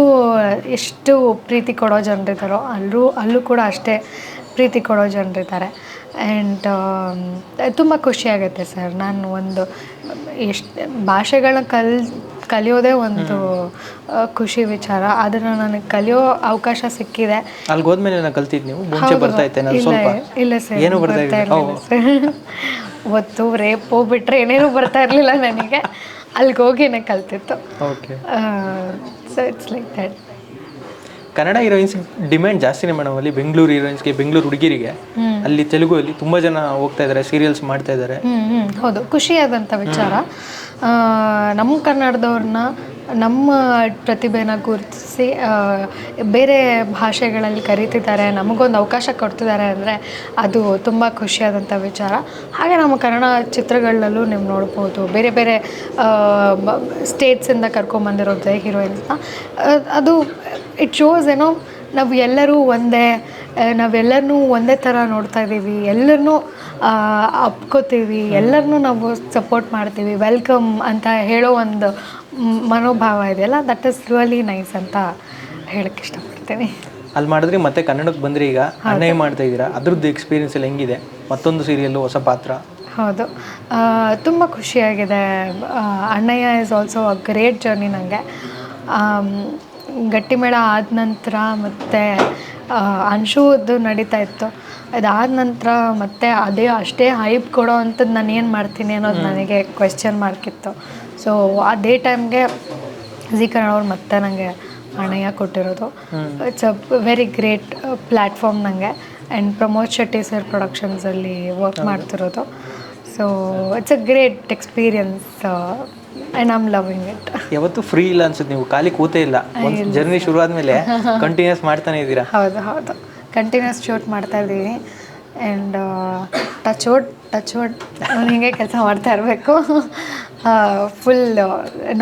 ಎಷ್ಟು ಪ್ರೀತಿ ಕೊಡೋ ಜನರಿದ್ದಾರೋ ಅಲ್ಲೂ ಅಲ್ಲೂ ಕೂಡ ಅಷ್ಟೇ ಪ್ರೀತಿ ಕೊಡೋ ಜನರಿದ್ದಾರೆ ಆ್ಯಂಡ್ ತುಂಬ ಖುಷಿಯಾಗುತ್ತೆ ಸರ್. ನಾನು ಒಂದು ಎಷ್ಟು ಭಾಷೆಗಳನ್ನ ಕಲ್ ಕಲಿಯೋದೇ ಒಂದು ಖುಷಿ ವಿಚಾರ. ಆದ್ರೆ ನನಗೆ ಕಲಿಯೋ ಅವಕಾಶ ಸಿಕ್ಕಿದೆ. ಅಲ್ಲಿಗೆ ಹೋದ್ಮೇಲೆ ನಾನು ಕಲ್ತಿದ್ದು ನೀವು? ಮುಂಚೆ ಬರ್ತಾ ಇತ್ತೆ ನಾನು ಇಲ್ಲ ಸ್ವಲ್ಪ? ಇಲ್ಲ ಸರ್ ಏನು ಬರ್ತಾ ಇರಲಿಲ್ಲ? ಸರ್. ಒತ್ತು ರೇಪು ಬಿಟ್ರೆ ಏನೇನು ಬರ್ತಾ ಇರಲಿಲ್ಲ ನನಗೆ. ಅಲ್ಲಿಗೆ ಹೋಗಿನೇ ಕಲ್ತಿತ್ತು. Okay. So it's like that Kannada heroines demand ಜಾಸ್ತಿನೇ ಮೇಡಮ್ ಅಲ್ಲಿ. ಬೆಂಗಳೂರು ಹೀರೋಯಿನ್ಸ್ಗೆ ಬೆಂಗಳೂರು ಹುಡುಗಿರಿಗೆ. ಅಲ್ಲಿ ತೆಲುಗು ಅಲ್ಲಿ ತುಂಬ ಜನ ಹೋಗ್ತಾ ಇದ್ದಾರೆ ಸೀರಿಯಲ್ಸ್ ಮಾಡ್ತಾ ಇದ್ದಾರೆ ಹೌದು. ಖುಷಿಯಾದಂಥ ವಿಚಾರ. ನಮ್ಮ ಕನ್ನಡದವ್ರನ್ನ ನಮ್ಮ ಪ್ರತಿಭೆನ ಗುರುತಿಸಿ ಬೇರೆ ಭಾಷೆಗಳಲ್ಲಿ ಕರೀತಿದ್ದಾರೆ, ನಮಗೊಂದು ಅವಕಾಶ ಕೊಡ್ತಿದ್ದಾರೆ ಅಂದರೆ ಅದು ತುಂಬ ಖುಷಿಯಾದಂಥ ವಿಚಾರ. ಹಾಗೆ ನಮ್ಮ ಕನ್ನಡ ಚಿತ್ರಗಳಲ್ಲೂ ನೀವು ನೋಡ್ಬೋದು, ಬೇರೆ ಬೇರೆ ಸ್ಟೇಟ್ಸಿಂದ ಕರ್ಕೊಂಬಂದಿರೋದೇ ಹೀರೋಯಿನ್ಸ್ನ ಅದು ಇಟ್ ಶೋಸ್ ಏನೋ ನಾವು ಎಲ್ಲರೂ ಒಂದೇ ನಾವೆಲ್ಲರನ್ನೂ ಒಂದೇ ಥರ ನೋಡ್ತಾ ಇದ್ದೀವಿ. ಎಲ್ಲರನ್ನೂ ಅಪ್ಕೋತೀವಿ ಎಲ್ಲರನ್ನೂ ನಾವು ಸಪೋರ್ಟ್ ಮಾಡ್ತೀವಿ. ವೆಲ್ಕಮ್ ಅಂತ ಹೇಳೋ ಒಂದು ಮನೋಭಾವ ಇದೆಯಲ್ಲ ದಟ್ ಇಸ್ ರಿಯಲಿ ನೈಸ್ ಅಂತ ಹೇಳಕ್ಕೆ ಇಷ್ಟಪಡ್ತೀನಿ. ಅಲ್ಲಿ ಮಾಡಿದ್ರಿ ಮತ್ತೆ ಕನ್ನಡಕ್ಕೆ ಬಂದ್ರಿ ಈಗ ಅನ್ಯಾಯ ಮಾಡ್ತಾ ಇದ್ದೀರಾ? ಅದ್ರದ್ದು ಎಕ್ಸ್ಪೀರಿಯನ್ಸ್ ಎಲ್ಲ ಹೆಂಗಿದೆ? ಮತ್ತೊಂದು ಸೀರಿಯಲ್ಲು ಹೊಸ ಪಾತ್ರ? ಹೌದು. ತುಂಬ ಖುಷಿಯಾಗಿದೆ. Annayya is also a great journey ನನಗೆ ಗಟ್ಟಿಮೇಳ ಆದ ನಂತರ ಮತ್ತು ಅಂಶುದು ನಡೀತಾ ಇತ್ತು. ಅದಾದ ನಂತರ ಮತ್ತೆ ಅದೇ ಅಷ್ಟೇ ಹೈಪ್ ಕೊಡೋ ಅಂಥದ್ದು ನಾನು ಏನು ಮಾಡ್ತೀನಿ ಅನ್ನೋದು ನನಗೆ ಕ್ವೆಶ್ಚನ್ ಮಾರ್ಕ್ ಇತ್ತು. ಸೊ ಅದೇ ಟೈಮ್ಗೆ ಜಿ ಕನ್ನಡ ಅವ್ರು ಮತ್ತೆ ನನಗೆ ಹಣೆಯ ಕೊಟ್ಟಿರೋದು. It's a very great platform ನನಗೆ ಆ್ಯಂಡ್ ಪ್ರಮೋದ್ ಶೆಟ್ಟಿ ಸರ್ ಪ್ರೊಡಕ್ಷನ್ಸಲ್ಲಿ ವರ್ಕ್ ಮಾಡ್ತಿರೋದು. So it's a great experience and am loving it ಯಾವತ್ತು ಫ್ರೀ ಇಲ್ಲ ಅನ್ಸುತ್ತೆ ನೀವು ಖಾಲಿ ಕೂತೇ ಇಲ್ಲ. ಒಂದು ಜರ್ನಿ ಶುರು ಆದಮೇಲೆ ಕಂಟಿನ್ಯೂಸ್ ಮಾಡ್ತಾನೆ ಇದ್ದೀರಾ? ಹೌದು ಹೌದು. ಕಂಟಿನ್ಯೂಸ್ ಶೂಟ್ ಮಾಡ್ತಾ ಇದ್ದೀವಿ and touch wood touch wood ಹಿಂಗೆ ಕೆಲಸ ಮಾಡ್ತಾ ಇರಬೇಕು. ಫುಲ್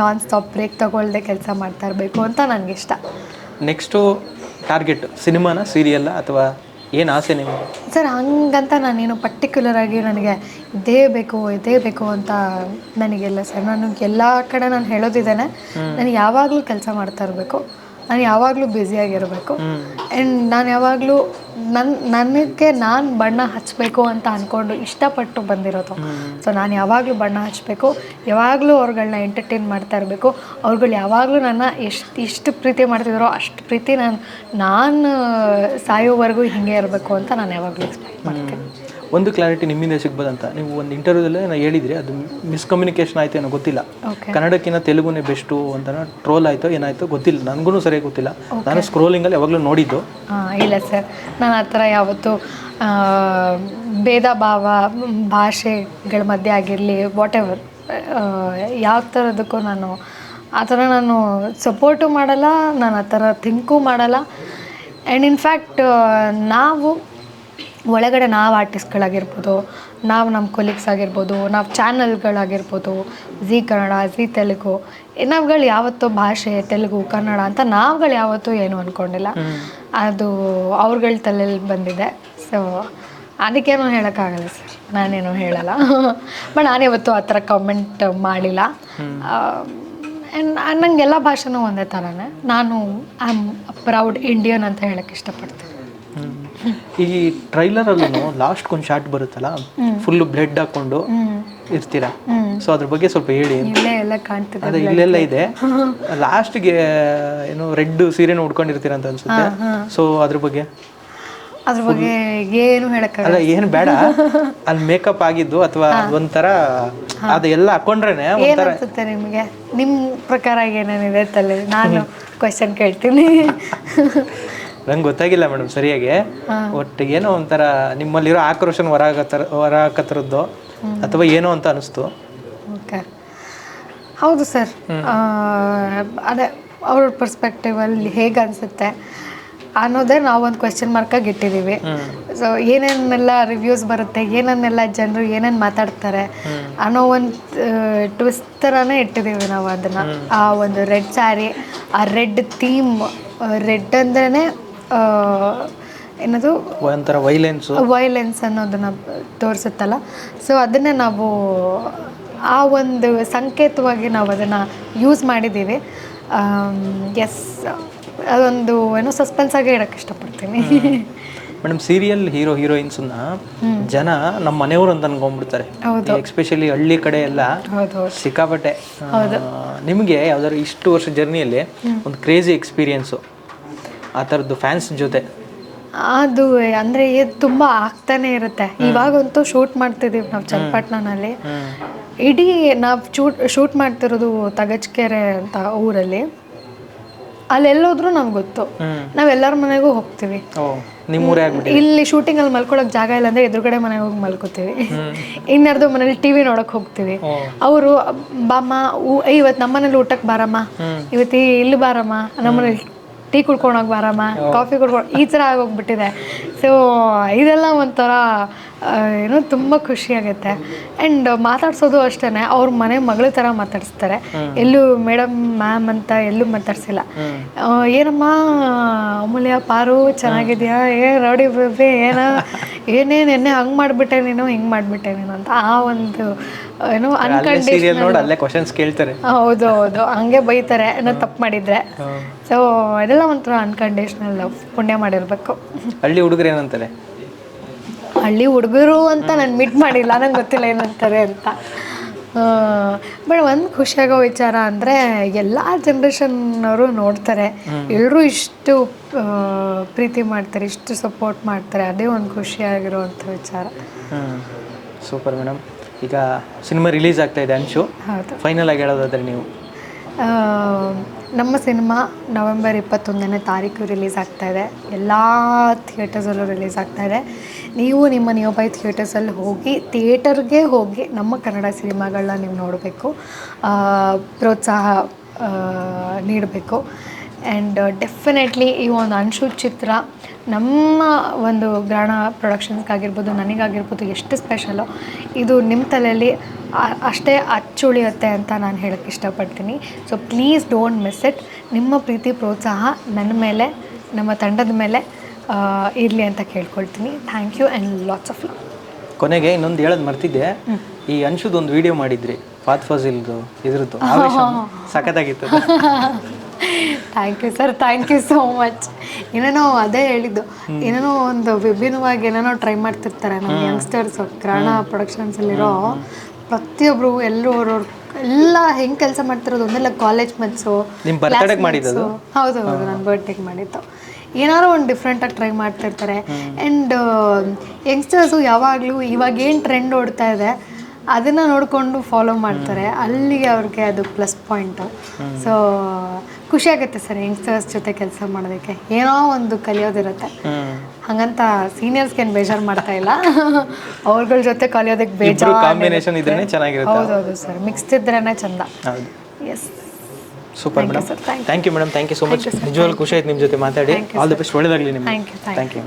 ನಾನ್ ಸ್ಟಾಪ್ ಬ್ರೇಕ್ ತಗೊಳ್ದೆ ಕೆಲಸ ಮಾಡ್ತಾ ಇರಬೇಕು ಅಂತ ನನಗಿಷ್ಟ ಇಷ್ಟ. ನೆಕ್ಸ್ಟು ಟಾರ್ಗೆಟ್ ಸಿನಿಮಾನ ಸೀರಿಯಲ್ಲ ಅಥವಾ ಏನು ಆಸೆ ನಿಮಗೆ? ಸರ್ ಹಂಗಂತ ನಾನೇನು ಪರ್ಟಿಕ್ಯುಲರ್ ಆಗಿ ನನಗೆ ಇದೇ ಬೇಕು ಇದೇ ಬೇಕು ಅಂತ ನನಗೆಲ್ಲ ಸರ್. ನಾನು ಎಲ್ಲ ಕಡೆ ನಾನು ಹೇಳೋದಿದ್ದೇನೆ. ನಾನು ಯಾವಾಗಲೂ ಕೆಲಸ ಮಾಡ್ತಾ ಇರಬೇಕು. ನಾನು ಯಾವಾಗಲೂ ಬ್ಯುಸಿಯಾಗಿರಬೇಕು ಆ್ಯಂಡ್ ನಾನು ಯಾವಾಗಲೂ ನನ್ನ ನನಗೆ ನಾನು ಬಣ್ಣ ಹಚ್ಚಬೇಕು ಅಂತ ಅಂದ್ಕೊಂಡು ಇಷ್ಟಪಟ್ಟು ಬಂದಿರೋದು. ಸೊ ನಾನು ಯಾವಾಗಲೂ ಬಣ್ಣ ಹಚ್ಚಬೇಕು ಯಾವಾಗಲೂ ಅವ್ರುಗಳನ್ನ ಎಂಟರ್ಟೈನ್ ಮಾಡ್ತಾ ಇರಬೇಕು. ಅವ್ರುಗಳು ಯಾವಾಗಲೂ ನನ್ನ ಎಷ್ಟು ಇಷ್ಟು ಪ್ರೀತಿ ಮಾಡ್ತಿದ್ದಾರೋ ಅಷ್ಟು ಪ್ರೀತಿ ನಾನು ನಾನು ಸಾಯೋವರೆಗೂ ಹಿಂಗೆ ಇರಬೇಕು ಅಂತ ನಾನು ಯಾವಾಗಲೂ ಎಕ್ಸ್ಪೆಕ್ಟ್ ಮಾಡ್ತೀನಿ. ಒಂದು ಕ್ಲಾರಿಟಿ ನಿಮ್ಮಿಂದ ಸಿಗ್ಬೋದಂತ ನೀವು ಒಂದು ಇಂಟರ್ವ್ಯೂದಲ್ಲೇ ನಾನು ಹೇಳಿದ್ರಿ ಅದು ಮಿಸ್ಕಮ್ಯುನಿಕೇಶನ್ ಆಯಿತು ಏನೋ ಗೊತ್ತಿಲ್ಲ. ಕನ್ನಡಕ್ಕಿಂತ ತೆಲುಗುನೇ ಬೆಸ್ಟು ಅಂತ ಟ್ರೋಲ್ ಆಯಿತು ಏನಾಯಿತು ಗೊತ್ತಿಲ್ಲ. ನನಗೂ ಸರಿಯಾಗಿ ಗೊತ್ತಿಲ್ಲ. ನಾನು ಸ್ಕ್ರೋಲಿಂಗಲ್ಲಿ ಯಾವಾಗಲೂ ನೋಡಿದ್ದು. ಇಲ್ಲ ಸರ್ ನಾನು ಆ ಥರ ಯಾವತ್ತು ಭೇದ ಭಾವ ಭಾಷೆಗಳ ಮಧ್ಯೆ ಆಗಿರಲಿ ವಾಟ್ ಎವರ್ ಯಾವ ಥರದಕ್ಕೂ ನಾನು ಆ ಥರ ನಾನು ಸಪೋರ್ಟು ಮಾಡಲ್ಲ ನಾನು ಆ ಥರ ಥಿಂಕು ಮಾಡಲ್ಲ. ಆ್ಯಂಡ್ ಇನ್ಫ್ಯಾಕ್ಟ್ ನಾವು ಒಳಗಡೆ ನಾವು ಆರ್ಟಿಸ್ಟ್ಗಳಾಗಿರ್ಬೋದು ನಾವು ನಮ್ಮ ಕೊಲೀಗ್ಸ್ ಆಗಿರ್ಬೋದು ನಾವು ಚಾನಲ್ಗಳಾಗಿರ್ಬೋದು ಝೀ ಕನ್ನಡ ಝೀ ತೆಲುಗು ನಾವುಗಳು ಯಾವತ್ತೂ ಭಾಷೆ ತೆಲುಗು ಕನ್ನಡ ಅಂತ ನಾವುಗಳು ಯಾವತ್ತೂ ಏನು ಅಂದ್ಕೊಂಡಿಲ್ಲ ಅದು ಅವ್ರಗಳ ತಲೆಯಲ್ಲಿ ಬಂದಿದೆ. ಸೊ ಅದಕ್ಕೇನು ಹೇಳೋಕ್ಕಾಗಲ್ಲ ಸರ್ ನಾನೇನು ಹೇಳಲ್ಲ. ಬಟ್ ನಾನು ನಾನಿವತ್ತು ಆ ಥರ ಕಮೆಂಟ್ ಮಾಡಿಲ್ಲ. ಆ್ಯಂಡ್ ನಂಗೆ ಎಲ್ಲ ಭಾಷೆನೂ ಒಂದೇ ಥರನೇ. ನಾನು ಐ ಆಮ್ ಪ್ರೌಡ್ ಇಂಡಿಯನ್ ಅಂತ ಹೇಳಕ್ಕೆ ಇಷ್ಟಪಡ್ತೀನಿ. ಈ ಟ್ರೈಲರ್ ಅಲ್ಲಿ ಲಾಸ್ಟ್ ಒಂದು ಶಾರ್ಟ್ ಬರುತ್ತಲ್ಲ ಫುಲ್ ಬ್ಲಡ್ ಹಾಕೊಂಡು ಇರ್ತೀರಾ? ಸೊ ಅದ್ರ ಬಗ್ಗೆ ಸ್ವಲ್ಪ ಹೇಳಿ. ಅದೇ ಇಲ್ಲೆಲ್ಲ ಇದೆ. ಲಾಸ್ಟ್ಗೆ ಏನು ರೆಡ್ ಸೀರೆನ ಉಡ್ಕೊಂಡಿರ್ತೀರ ಅಂತ ಅನ್ಸುತ್ತೆ. ಸೊ ಅದ್ರ ಬಗ್ಗೆ? ಅದ್ರ ಬಗ್ಗೆ ಏನು ಹೇಳಕ್ಕಾಗಲ್ಲ. ಅಲ್ಲ ಏನು ಬೇಡ. ಅಲ್ಲಿ ಮೇಕಪ್ ಆಗಿದ್ದು ಅಥವಾ ಒಂಥರ ಅದೆಲ್ಲ ಹಾಕೊಂಡ್ರೇನೆ ಒಂಥರ ಅನ್ಸುತ್ತೆ ನಿಮಗೆ? ನಿಮ್ಮ ಪ್ರಕಾರ ಏನೇನಿದೆ ತಲೆ? ನಾನು ಕ್ವಶನ್ ಕೇಳ್ತೀನಿ. ನಂಗೆ ಗೊತ್ತಾಗಿಲ್ಲ ಮೇಡಮ್ ಸರಿಯಾಗಿ. ಒಟ್ಟು ಏನೋ ಒಂಥರ ನಿಮ್ಮಲ್ಲಿರೋ ಆಕ್ರೋಶನ ಹೊರ ಹಾಕತ್ತರ ಹಾಕತ್ತರದ್ದು ಅಥವಾ ಏನೋ ಅಂತ ಅನಿಸ್ತು. ಓಕೆ. ಹೌದು ಸರ್. ಅದೇ ಅವ್ರ ಪರ್ಸ್ಪೆಕ್ಟಿವಲ್ಲಿ ಹೇಗೆ ಅನಿಸುತ್ತೆ ಅನ್ನೋದೇ ನಾವೊಂದು ಕ್ವೆಶನ್ ಮಾರ್ಕಾಗಿ ಇಟ್ಟಿದ್ದೀವಿ ಸೊ ಏನೇನೆಲ್ಲ ರಿವ್ಯೂಸ್ ಬರುತ್ತೆ ಏನನ್ನೆಲ್ಲ ಜನರು ಏನೇನು ಮಾತಾಡ್ತಾರೆ ಅನ್ನೋ ಒಂದು ಟ್ವಿಸ್ಟ್ ಥರನೇ ಇಟ್ಟಿದ್ದೀವಿ ನಾವು ಅದನ್ನು. ಆ ಒಂದು ರೆಡ್ ಸ್ಯಾರಿ ಆ ರೆಡ್ ಥೀಮ್ ರೆಡ್ ಅಂದ್ರೇ ಏನದು? ಒಂಥರ ವೈಲೆನ್ಸ್ ವೈಲೆನ್ಸ್ ಅನ್ನೋದನ್ನ ತೋರಿಸುತ್ತಲ್ಲ. ಸೊ ಅದನ್ನೇ ನಾವು ಆ ಒಂದು ಸಂಕೇತವಾಗಿ ನಾವು ಅದನ್ನು ಯೂಸ್ ಮಾಡಿದ್ದೀವಿ. ಎಸ್ ಅದೊಂದು ಏನೋ ಸಸ್ಪೆನ್ಸ್ ಆಗಿ ಇಡಕ್ಕೆ ಇಷ್ಟಪಡ್ತೀನಿ. ಮೇಡಮ್ ಸೀರಿಯಲ್ ಹೀರೋ ಹೀರೋಯಿನ್ಸನ್ನ ಜನ ನಮ್ಮ ಮನೆಯವರು ಅಂತ ಅನ್ಕೊಂಡ್ಬಿಡ್ತಾರೆ. ಎಕ್ಸ್ಪೆಷಲಿ ಹಳ್ಳಿ ಕಡೆ ಎಲ್ಲ ಸಿಕ್ಕಾಪಟ್ಟೆ ನಿಮಗೆ ಯಾವ್ದಾದ್ರು ಇಷ್ಟು ವರ್ಷ ಜರ್ನಿಯಲ್ಲಿ ಒಂದು ಕ್ರೇಜಿ ಎಕ್ಸ್ಪೀರಿಯನ್ಸು ಆ ಥರದ್ದು ಫ್ಯಾನ್ಸ್ ಜೊತೆ? ಅದು ಅಂದ್ರೆ ಇದು ತುಂಬ ಆಗ್ತಾನೆ ಇರುತ್ತೆ. ಇವಾಗಂತೂ ಶೂಟ್ ಮಾಡ್ತಿದೀವಿ ನಾವು ಚನ್ನಪಟ್ಟಣನಲ್ಲಿ. ಇಡೀ ನಾವು ಶೂಟ್ ಶೂಟ್ ಮಾಡ್ತಿರೋದು ತಗಚ್ಕೆರೆ ಅಂತ ಊರಲ್ಲಿ. ಅಲ್ಲೆಲ್ಲೋದ್ರೂ ನಮ್ಗೆ ಗೊತ್ತು. ನಾವೆಲ್ಲರ ಮನೆಗೂ ಹೋಗ್ತೀವಿ. ಇಲ್ಲಿ ಶೂಟಿಂಗ್ ಅಲ್ಲಿ ಮಲ್ಕೊಳಕ್ ಜಾಗ ಇಲ್ಲ ಅಂದ್ರೆ ಎದುರುಗಡೆ ಮನೆಗೆ ಹೋಗಿ ಮಲ್ಕೋತೀವಿ. ಇನ್ಯಾರ್ದು ಮನೇಲಿ ಟಿವಿ ನೋಡಕ್ ಹೋಗ್ತೀವಿ. ಅವರು ಬಾಮ್ಮ ಇವತ್ ನಮ್ಮನೇಲಿ ಊಟಕ್ಕೆ ಬಾರಮ್ಮ. ಇವತ್ತು ಇಲ್ಲಿ ಬಾರಮ್ಮ. ನಮ್ಮನೇಲಿ ಟೀ ಕುಡ್ಕೊಂಡೋಗಿ ಬಾರಮ್ಮ ಕಾಫಿ ಕುಡ್ಕೊಂಡು ಈ ಥರ ಆಗೋಗ್ಬಿಟ್ಟಿದೆ. ಸೊ ಇದೆಲ್ಲ ಒಂಥರ ಏನೋ ತುಂಬ ಖುಷಿ ಆಗುತ್ತೆ. ಆ್ಯಂಡ್ ಮಾತಾಡ್ಸೋದು ಅಷ್ಟೇ ಅವ್ರ ಮನೆ ಮಗಳ ಥರ ಮಾತಾಡಿಸ್ತಾರೆ. ಎಲ್ಲೂ ಮೇಡಮ್ ಮ್ಯಾಮ್ ಅಂತ ಎಲ್ಲೂ ಮಾತಾಡ್ಸಿಲ್ಲ. ಏನಮ್ಮ ಅಮೂಲ್ಯ ಪಾರು ಚೆನ್ನಾಗಿದ್ಯಾ? ಏ ರೌಡಿ ಬೇಬಿ ಏನ? ಏನೇನು ಎಣ್ಣೆ ಹಂಗೆ ಮಾಡಿಬಿಟ್ಟೆ ನೀನು ಹಿಂಗೆ ಮಾಡಿಬಿಟ್ಟೆ ನೀನು ಅಂತ ಆ ಒಂದು ಏನೋ ಕೇಳ್ತಾರೆ. ಹೌದು ಹೌದು. ಹಂಗೆ ಬೈತಾರೆ ಏನೋ ತಪ್ಪು ಮಾಡಿದ್ರೆ. ಸೊ ಅದೆಲ್ಲ ಒಂಥರ ಅನ್ಕಂಡೀಷನಲ್ ಲವ್ ಪುಣ್ಯ ಮಾಡಿರಬೇಕು. ಹಳ್ಳಿ ಹುಡುಗರು ಏನಂತಾರೆ? ಹಳ್ಳಿ ಹುಡುಗರು ಅಂತ ನಾನು ಮೀಟ್ ಮಾಡಿಲ್ಲ ನಂಗೆ ಗೊತ್ತಿಲ್ಲ ಏನಂತಾರೆ ಅಂತ. ಬಟ್ ಒಂದು ಖುಷಿಯಾಗೋ ವಿಚಾರ ಅಂದರೆ ಎಲ್ಲ ಜನ್ರೇಷನ್ನವರು ನೋಡ್ತಾರೆ. ಎಲ್ಲರೂ ಇಷ್ಟು ಪ್ರೀತಿ ಮಾಡ್ತಾರೆ ಇಷ್ಟು ಸಪೋರ್ಟ್ ಮಾಡ್ತಾರೆ ಅದೇ ಒಂದು ಖುಷಿಯಾಗಿರುವಂಥ ವಿಚಾರ. ಸೂಪರ್ ಮೇಡಮ್ ಈಗ ಸಿನಿಮಾ ರಿಲೀಸ್ ಆಗ್ತಾ ಇದೆ ಅಂಶು. ಹೌದು. ಫೈನಲ್ ಆಗಿ ಹೇಳೋದಾದ್ರೆ ನೀವು. ನಮ್ಮ ಸಿನಿಮಾ ನವೆಂಬರ್ ಇಪ್ಪತ್ತೊಂದನೇ ತಾರೀಕು ರಿಲೀಸ್ ಆಗ್ತಾ ಇದೆ. ಎಲ್ಲ ಥಿಯೇಟರ್ಸಲ್ಲೂ ರಿಲೀಸ್ ಆಗ್ತಾ ಇದೆ. ನೀವು ನಿಮ್ಮ ನಿಯೋಬೈ ಥಿಯೇಟರ್ಸಲ್ಲಿ ಹೋಗಿ ಥಿಯೇಟರ್ಗೆ ಹೋಗಿ ನಮ್ಮ ಕನ್ನಡ ಸಿನಿಮಾಗಳನ್ನ ನೀವು ನೋಡಬೇಕು ಪ್ರೋತ್ಸಾಹ ನೀಡಬೇಕು. ಆ್ಯಂಡ್ ಡೆಫಿನೆಟ್ಲಿ ಈ ಒಂದು ಅನ್ಶು ಚಿತ್ರ ನಮ್ಮ ಒಂದು ಗ್ರಹಣ ಪ್ರೊಡಕ್ಷನ್ಸ್ಗಾಗಿರ್ಬೋದು, ನನಗಾಗಿರ್ಬೋದು ಎಷ್ಟು ಸ್ಪೆಷಲು ಇದು ನಿಮ್ಮ ತಲೆಯಲ್ಲಿ ಅಷ್ಟೇ ಅಚ್ಚುಳಿಯುತ್ತೆ ಅಂತ ನಾನು ಹೇಳೋಕ್ಕೆ ಇಷ್ಟಪಡ್ತೀನಿ. So please don't miss it ನಿಮ್ಮ ಪ್ರೀತಿ, ಪ್ರೋತ್ಸಾಹ ನನ್ನ ಮೇಲೆ, ನಮ್ಮ ತಂಡದ ಮೇಲೆ. ಇರಲಿ ಅಂತ ಕೇಳ್ಕೊಳ್ತೀನಿ. Thank you and lots of love ಕೊನೆಗೆ ಇನ್ನೊಂದು ಹೇಳೋದು ಮರ್ತಿದ್ದೆ. ಈ ಅನ್ಶುದ್ ಒಂದು ವಿಡಿಯೋ ಮಾಡಿದ್ರಿ ಫಾತ್ ಫಾಜಿಲ್ದು ಇದ್ರದ್ದು ಸಖತ್ತಾಗಿತ್ತು. Thank you sir thank you so much ಏನೇನೋ ಅದೇ ಹೇಳಿದ್ದು. ಏನೇನೋ ಒಂದು ವಿಭಿನ್ನವಾಗಿ ಏನೇನೋ ಟ್ರೈ ಮಾಡ್ತಿರ್ತಾರೆ ನಮ್ಮ ಯಂಗ್ಸ್ಟರ್ಸ್ ಪ್ರೊಡಕ್ಷನ್ಸ್ ಅಲ್ಲಿರೋ ಪ್ರತಿಯೊಬ್ರು ಎಲ್ಲರೂ ಅವ್ರವ್ರ ಎಲ್ಲ ಹೆಂಗೆ ಕೆಲಸ ಮಾಡ್ತಿರೋದು ಒಂದೆಲ್ಲ ಕಾಲೇಜ್ ಮನ್ಸು? ಹೌದು ಹೌದು. ನನ್ನ ಬರ್ಡೇಗೆ ಮಾಡಿದ್ದು. ಏನಾರೋ ಒಂದು ಡಿಫ್ರೆಂಟಾಗಿ ಟ್ರೈ ಮಾಡ್ತಿರ್ತಾರೆ ಆ್ಯಂಡ್ ಯಂಗ್ಸ್ಟರ್ಸು ಯಾವಾಗಲೂ ಇವಾಗ ಏನು ಟ್ರೆಂಡ್ ಓಡ್ತಾ ಇದೆ ಅದನ್ನು ನೋಡಿಕೊಂಡು ಫಾಲೋ ಮಾಡ್ತಾರೆ. ಅಲ್ಲಿಗೆ ಅವ್ರಿಗೆ ಅದು ಪ್ಲಸ್ ಪಾಯಿಂಟು ಸೊ ಖುಷಿ ಆಗುತ್ತೆ ಸರ್ ಯಂಗ್ಸ್ಟರ್ಸ್ ಜೊತೆ ಕೆಲಸ ಮಾಡೋದಕ್ಕೆ. ಏನೋ ಒಂದು ಕಲಿಯೋದಿರುತ್ತೆ. ಹಂಗಂತ ಸೀನಿಯರ್ಸ್ಗೆ ಏನು ಬೇಜಾರು ಮಾಡ್ತಾ ಇಲ್ಲ. ಅವ್ರಗಳ ಜೊತೆ ಕಲಿಯೋದಕ್ಕೆ ಬೇಜಾರು ಕಾಂಬಿನೇಷನ್ ಇದ್ರೇನೆ ಚೆನ್ನಾಗಿರುತ್ತೆ. ಹೌದೌದು ಸರ್ ಮಿಕ್ಸ್ ಇದ್ರೇನೆ ಚಂದ. Yes super madam. Thank you madam thank you so much ನಿಜವಾಗ್ಲೂ ಖುಷಿ ಆಯ್ತು ನಿಮ್ಮ ಜೊತೆ ಮಾತಾಡಿ ಆಲ್ ದ ಬೆಸ್ಟ್ ಒಳ್ಳೇದಾಗಲಿ ನಿಮ್ಗೆ ಥ್ಯಾಂಕ್ ಯು